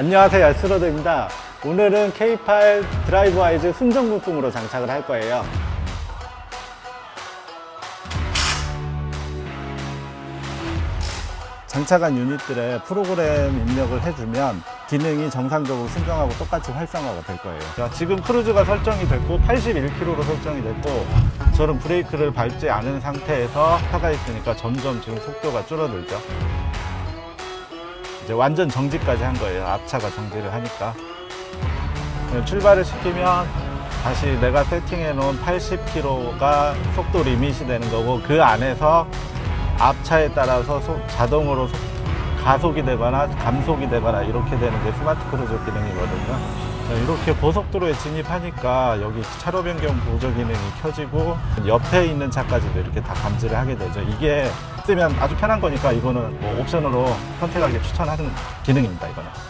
안녕하세요 야스로드입니다. 오늘은 K8 드라이브 와이즈 순정 부품으로 장착을 할 거예요. 장착한 유닛들의 프로그램 입력을 해주면 기능이 정상적으로 순정하고 똑같이 활성화가 될 거예요. 자, 지금 크루즈가 설정이 됐고 81km로 설정이 됐고 저는 브레이크를 밟지 않은 상태에서 차가 있으니까 점점 지금 속도가 줄어들죠 이제 완전 정지까지 한 거예요. 앞차가 정지를 하니까. 네, 출발을 시키면 다시 내가 세팅해 놓은 80km가 속도 리밋이 되는 거고 그 안에서 앞차에 따라서 소- 자동으로 속- 가속이 되거나 감속이 되거나 이렇게 되는 게 스마트 크루즈 기능이거든요. 네, 이렇게 고속도로에 진입하니까 여기 차로 변경 보조 기능이 켜지고 옆에 있는 차까지도 이렇게 다 감지를 하게 되죠. 이게 쓰면 아주 편한 거니까 이거는 뭐 옵션으로 선택하기 추천하는 기능입니다. 이거는.